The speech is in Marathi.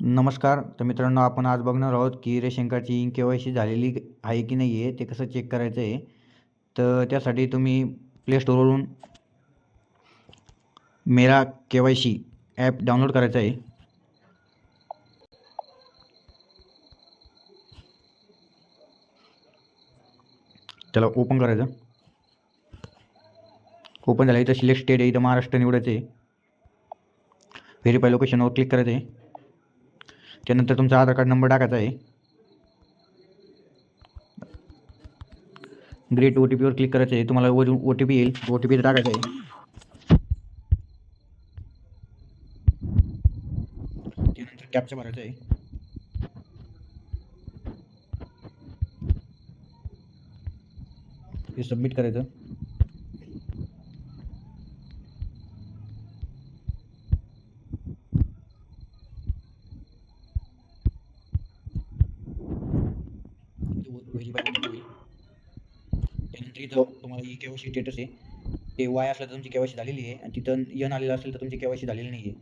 नमस्कार तर मित्रांनो आपण आज बघणार आहोत की रेशन कार्डची के वाय सी झालेली आहे की नाही आहे ते कसं चेक करायचं आहे तर त्यासाठी तुम्ही play स्टोरवरून Mera K Y C app download करायचं आहे. त्याला ओपन करायचं. ओपन झालं इथं सिलेक्ट स्टेट आहे इथं महाराष्ट्र निवडायचं आहे व्हेरीफाय लोकेशनवर क्लिक करायचं आहे त्यानंतर तुमचा आधार कार्ड नंबर टाकायचा आहे. ग्रेट ओ टी पीवर क्लिक करायचं आहे. तुम्हाला वरून ओ टी पी येईल. ओ टी पी टाकायचा आहे. त्यानंतर कॅपचा भरायचा आहे. हे सबमिट करायचं. व्हेरीफाय होईल त्यानंतर इथं तुम्हाला E K Y C status आहे. ते वाय असलं तर तुमची के वाय सी झालेली आहे. आणि तिथं यन आलेलं असेल तर तुमची के वाय सी झालेली नाही आहे